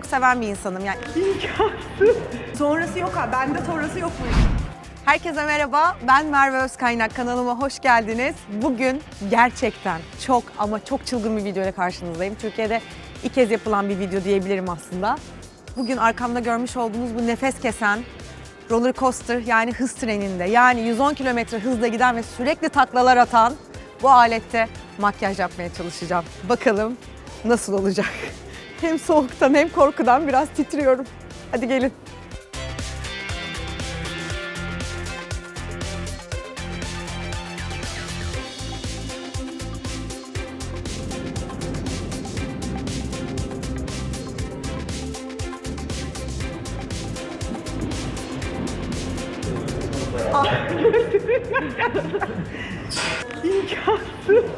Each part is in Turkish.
çok seven bir insanım. Yani. Sonrası yok ha. Bende sonrası yok işin. Herkese merhaba. Ben Merve Özkaynak. Kanalıma hoş geldiniz. Bugün gerçekten çok ama çok çılgın bir video ile karşınızdayım. Türkiye'de ilk kez yapılan bir video diyebilirim aslında. Bugün arkamda görmüş olduğunuz bu nefes kesen roller coaster yani hız treninde yani 110 kilometre hızla giden ve sürekli taklalar atan bu alette makyaj yapmaya çalışacağım. Bakalım nasıl olacak? Hem soğuktan hem korkudan biraz titriyorum. Hadi gelin. İmkansız.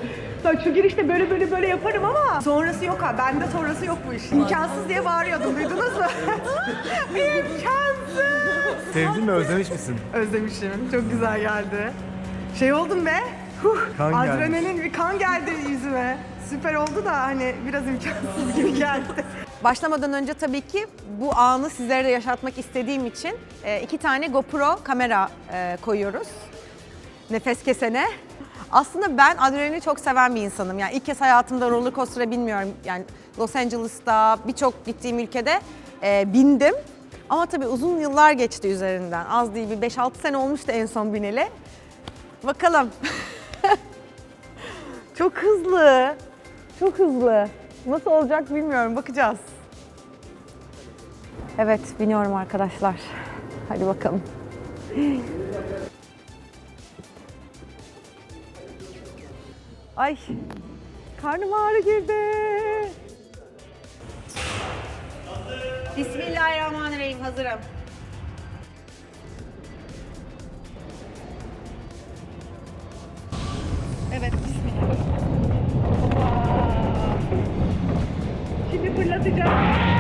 Bak şu girişte böyle böyle böyle yaparım ama sonrası yok ha. Bende sonrası yok bu işin. İmkansız diye bağırıyordum. Duydunuz mu? İmkansız. Sevdin mi özlemiş misin? Özlemişim. Çok güzel geldi. Şey oldum be. Huh, Kan gelmiş. adrenalin bir kan geldi yüzüme. Süper oldu da hani biraz imkansız gibi geldi. Başlamadan önce tabii ki bu anı sizlere de yaşatmak istediğim için e, iki tane GoPro kamera e, koyuyoruz. Nefes kesene. Aslında ben adrenalini çok seven bir insanım. Yani ilk kez hayatımda roller coaster'a binmiyorum. Yani Los Angeles'ta birçok gittiğim ülkede e, bindim. Ama tabii uzun yıllar geçti üzerinden. Az değil bir 5-6 sene olmuştu en son bineli. Bakalım. çok hızlı. Çok hızlı. Nasıl olacak bilmiyorum. Bakacağız. Evet, biniyorum arkadaşlar. Hadi bakalım. Ay, karnım ağrı girdi. Bismillahirrahmanirrahim, hazırım. Evet, bismillah. Şimdi fırlatacağım.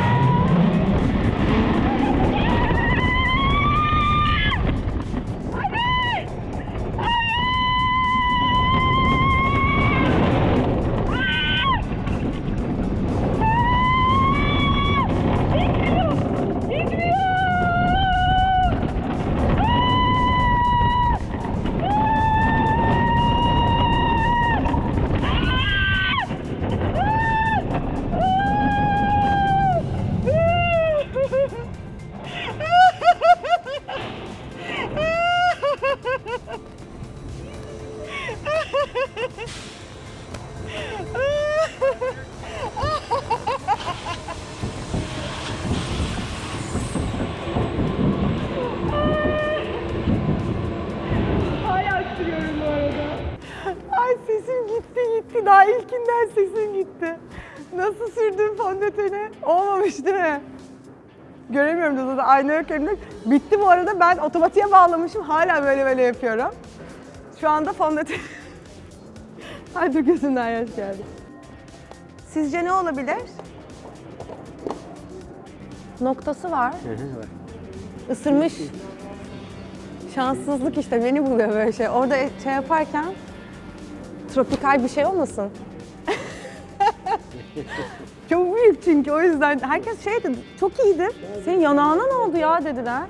Sesim gitti gitti. Daha ilkinden sesim gitti. Nasıl sürdüm fondöteni? Olmamış değil mi? Göremiyorum da zaten ayna yok elimde. Bitti bu arada ben otomatiğe bağlamışım. Hala böyle böyle yapıyorum. Şu anda fondöten... Ay dur gözümden yaş geldi. Sizce ne olabilir? Noktası var. Isırmış. Şanssızlık işte beni buluyor böyle şey. Orada şey yaparken tropikal bir şey olmasın? çok büyük çünkü o yüzden herkes şey dedi, çok iyiydi. Senin yanağına ne oldu ya dediler.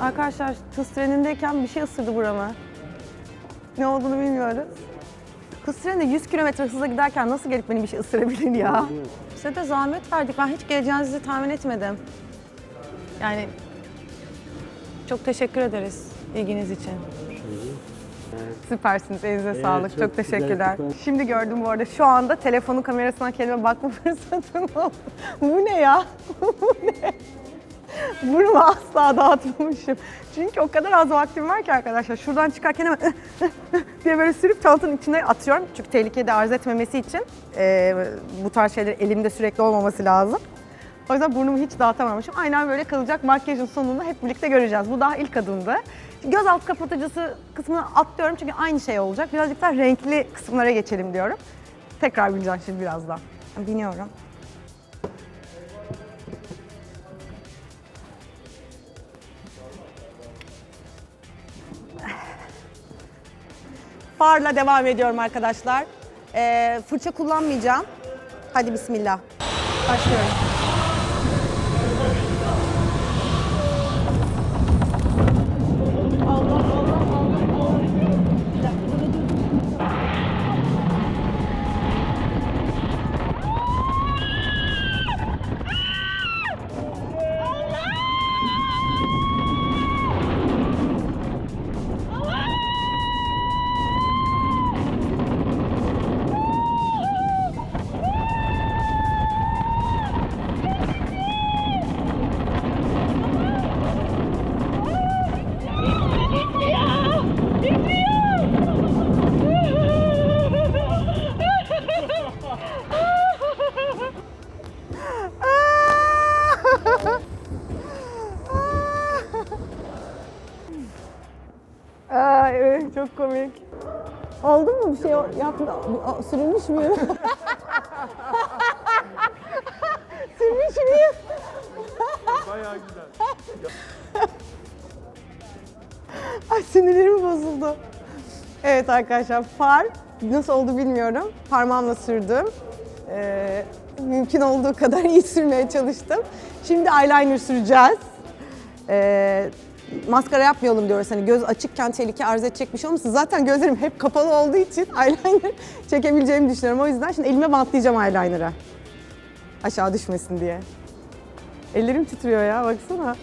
Arkadaşlar tız trenindeyken bir şey ısırdı burama. Ne olduğunu bilmiyoruz. Kız treninde 100 kilometre hızla giderken nasıl gelip beni bir şey ısırabilir ya? Size de zahmet verdik. Ben hiç geleceğinizi tahmin etmedim. Yani çok teşekkür ederiz ilginiz için. Süpersiniz. Elinize sağlık. Çok, çok güzel, teşekkürler. süper. Şimdi gördüm bu arada. Şu anda telefonun kamerasına kendime bakma fırsatım oldu. Bu ne ya? bu ne? Burnumu asla dağıtmamışım. Çünkü o kadar az vaktim var ki arkadaşlar. Şuradan çıkarken hemen diye böyle sürüp çantanın içine atıyorum. Çünkü tehlikeyi de arz etmemesi için e, bu tarz şeyler elimde sürekli olmaması lazım. O yüzden burnumu hiç dağıtamamışım. Aynen böyle kalacak makyajın sonunda hep birlikte göreceğiz. Bu daha ilk adımdı. Göz alt kapatıcısı kısmını atlıyorum çünkü aynı şey olacak. Birazcık daha renkli kısımlara geçelim diyorum. Tekrar bineceğim şimdi birazdan. Biniyorum. Farla devam ediyorum arkadaşlar. Ee, fırça kullanmayacağım. Hadi bismillah. Başlıyorum. Çok komik. Oldu mu bir şey yaptı? Aa, Sürünmüş müyüm? Sürmüş müyüm? Bayağı güzel. Ay sinirlerim bozuldu. Evet arkadaşlar far nasıl oldu bilmiyorum. Parmağımla sürdüm. Ee, mümkün olduğu kadar iyi sürmeye çalıştım. Şimdi eyeliner süreceğiz. Ee, maskara yapmayalım diyoruz. Hani göz açıkken tehlike arz edecek bir şey olmasın. Zaten gözlerim hep kapalı olduğu için eyeliner çekebileceğimi düşünüyorum. O yüzden şimdi elime bantlayacağım eyeliner'ı. Aşağı düşmesin diye. Ellerim titriyor ya baksana.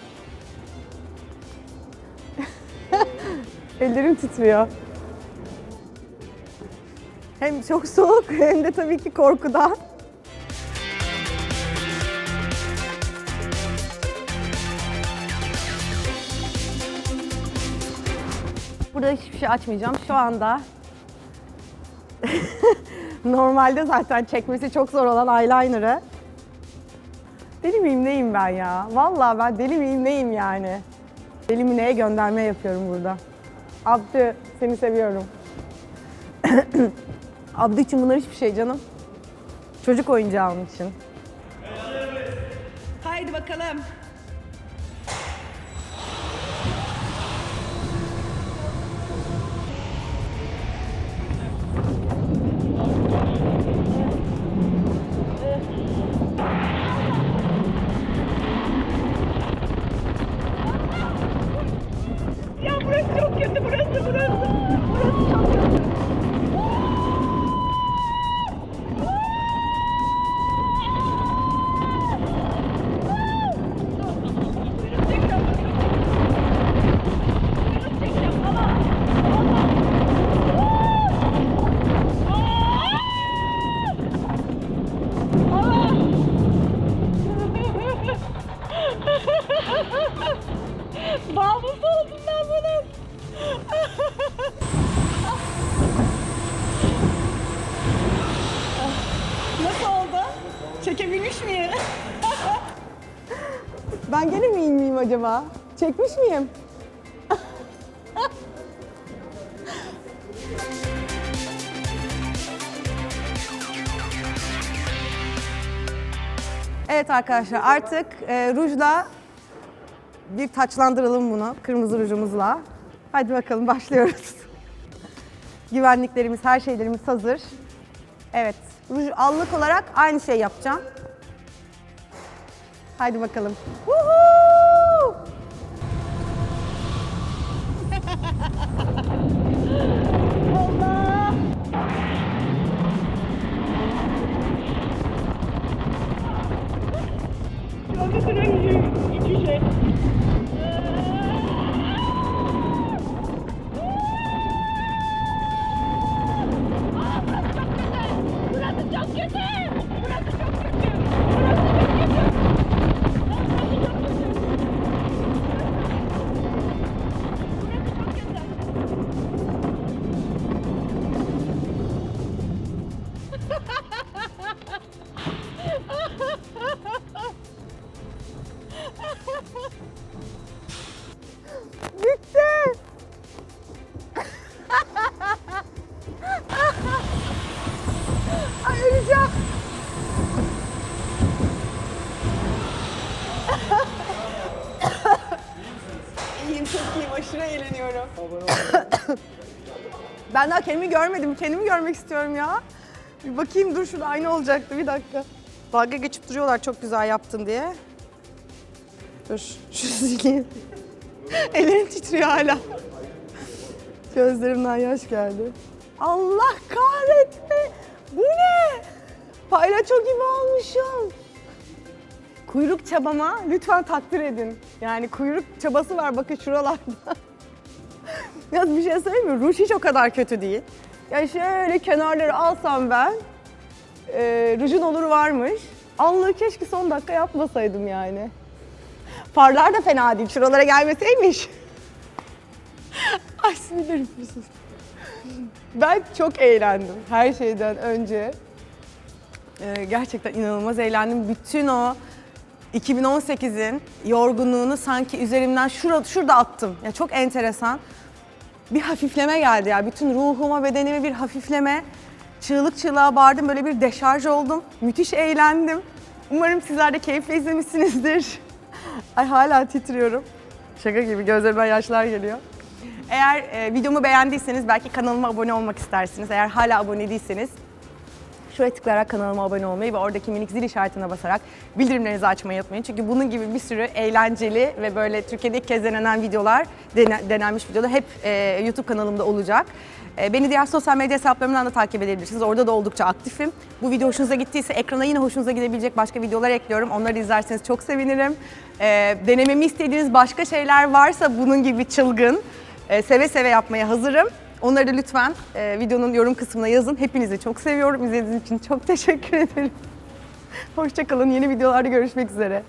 Ellerim titriyor. Hem çok soğuk hem de tabii ki korkudan. Burada hiçbir şey açmayacağım. Şu anda normalde zaten çekmesi çok zor olan eyeliner'ı Deli miyim neyim ben ya? Vallahi ben deli miyim neyim yani? Deli mi neye gönderme yapıyorum burada. Abdü seni seviyorum. Abdü için bunlar hiçbir şey canım. Çocuk oyuncağı onun için. Haydi bakalım. Miyim acaba? Çekmiş miyim? Evet arkadaşlar artık e, rujla bir taçlandıralım bunu kırmızı rujumuzla. Hadi bakalım başlıyoruz. Güvenliklerimiz, her şeylerimiz hazır. Evet, ruj allık olarak aynı şey yapacağım. Haydi bakalım. Woohoo! Allah! Şu anda sıra iki Bitti. Ay öleceğim. iyiyim, çok iyiyim. Aşırı eğleniyorum. ben daha kendimi görmedim. Kendimi görmek istiyorum ya. Bir bakayım dur şurada aynı olacaktı bir dakika. Dalga geçip duruyorlar çok güzel yaptın diye. Dur şu sileyim. Ellerim titriyor hala. Gözlerimden yaş geldi. Allah kahretme. Bu ne? Paylaço gibi olmuşum. Kuyruk çabama lütfen takdir edin. Yani kuyruk çabası var bakın şuralarda. Yalnız bir şey söyleyeyim mi? Ruj hiç o kadar kötü değil. Ya şöyle kenarları alsam ben, e, rujun oluru varmış. Allığı keşke son dakika yapmasaydım yani. Farlar da fena değil, şuralara gelmeseymiş. Ay sinirim sus. Ben çok eğlendim her şeyden önce. Ee, gerçekten inanılmaz eğlendim. Bütün o 2018'in yorgunluğunu sanki üzerimden şurada, şurada attım. Ya çok enteresan. Bir hafifleme geldi ya. Bütün ruhuma, bedenime bir hafifleme. Çığlık çığlığa bağırdım. Böyle bir deşarj oldum. Müthiş eğlendim. Umarım sizler de keyifle izlemişsinizdir. Ay hala titriyorum. Şaka gibi gözlerimden yaşlar geliyor. Eğer e, videomu beğendiyseniz belki kanalıma abone olmak istersiniz. Eğer hala abone değilseniz Şuraya tıklayarak kanalıma abone olmayı ve oradaki minik zil işaretine basarak bildirimlerinizi açmayı unutmayın. Çünkü bunun gibi bir sürü eğlenceli ve böyle Türkiye'de ilk kez denenen videolar, dene- denenmiş videolar hep e, YouTube kanalımda olacak. E, beni diğer sosyal medya hesaplarımdan da takip edebilirsiniz. Orada da oldukça aktifim. Bu video hoşunuza gittiyse ekrana yine hoşunuza gidebilecek başka videolar ekliyorum. Onları izlerseniz çok sevinirim. E, denememi istediğiniz başka şeyler varsa bunun gibi çılgın, e, seve seve yapmaya hazırım. Onları da lütfen e, videonun yorum kısmına yazın. Hepinizi çok seviyorum. İzlediğiniz için çok teşekkür ederim. Hoşçakalın. Yeni videolarda görüşmek üzere.